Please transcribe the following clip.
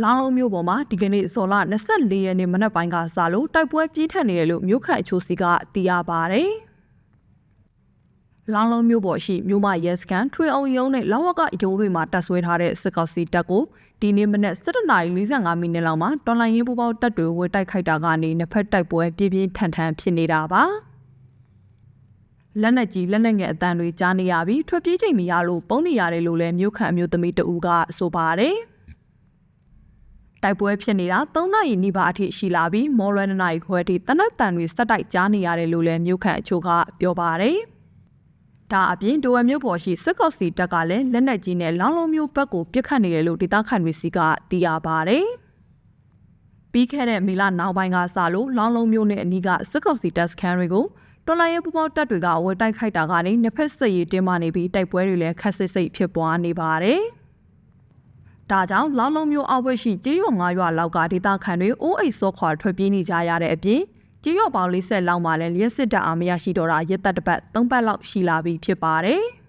လောင်းလုံးမျိုးပေါ်မှာဒီကနေ့ဇော်လ24ရက်နေ့မနက်ပိုင်းကစလို့တိုက်ပွဲပြင်းထန်နေတယ်လို့မြို့ခန့်အချို့စီကသိရပါတယ်။လောင်းလုံးမျိုးပေါ်ရှိမြို့မရဲစကန်ထွေအောင်ရုံးနဲ့လောက်ဝကရုံးတွေမှာတပ်ဆွဲထားတဲ့စစ်ကောင်စီတပ်ကိုဒီနေ့မနက်7:45မိနစ်လောက်မှာတော်လိုင်းရင်ပူပေါတပ်တွေဝေတိုက်ခိုက်တာကနေနှစ်ဖက်တိုက်ပွဲပြင်းပြင်းထန်ထန်ဖြစ်နေတာပါ။လက်နက်ကြီးလက်နက်ငယ်အတန်တွေကြားနေရပြီးထွက်ပြေးချိန်မရလို့ပုံနေရတယ်လို့လည်းမြို့ခန့်အမျိုးသမီးတဦးကဆိုပါတယ်။ တိုက်ပွဲဖြစ်နေတာ3နာရီနီးပါးအထိရှိလာပြီးမော်ရနနာရီခွဲထိတနက်တန်တွေစက်တိုက်ကြားနေရတယ်လို့လည်းမြို့ခန့်အချို့ကပြောပါတယ်။ဒါအပြင်ဒိုဝမ်မြို့ပေါ်ရှိစစ်ကော့စီတပ်ကလည်းလက်နက်ကြီးနဲ့လောင်းလုံးမျိုးဘက်ကိုပစ်ခတ်နေတယ်လို့ဒေသခံတွေစီကသိရပါတယ်။ပြီးခဲ့တဲ့မေလနောက်ပိုင်းကစလို့လောင်းလုံးမျိုးနဲ့အနီးကစစ်ကော့စီတပ်စခန်းတွေကိုတော်လိုင်းရဲပူပေါတပ်တွေကဝယ်တိုက်ခိုက်တာကနေနှစ်ဖက်စစ်ရေးတင်းမာနေပြီးတိုက်ပွဲတွေလည်းခက်ဆစ်စိတ်ဖြစ်ပွားနေပါတယ်။ ဒါကြောင့်လောင်းလုံးမျိုးအောက်ဘက်ရှိကြေးရွာ9ရွာလောက်ကဒေသခံတွေအိုးအိတ်စောခွာထွက်ပြေးနေကြရတဲ့အပြင်ကြေးရွာပေါင်း40လောက်မှလည်းလျှက်စစ်တပ်အားမရရှိတော့တာရက်သက်တစ်ပတ်3ပတ်လောက်ရှိလာပြီဖြစ်ပါတယ်။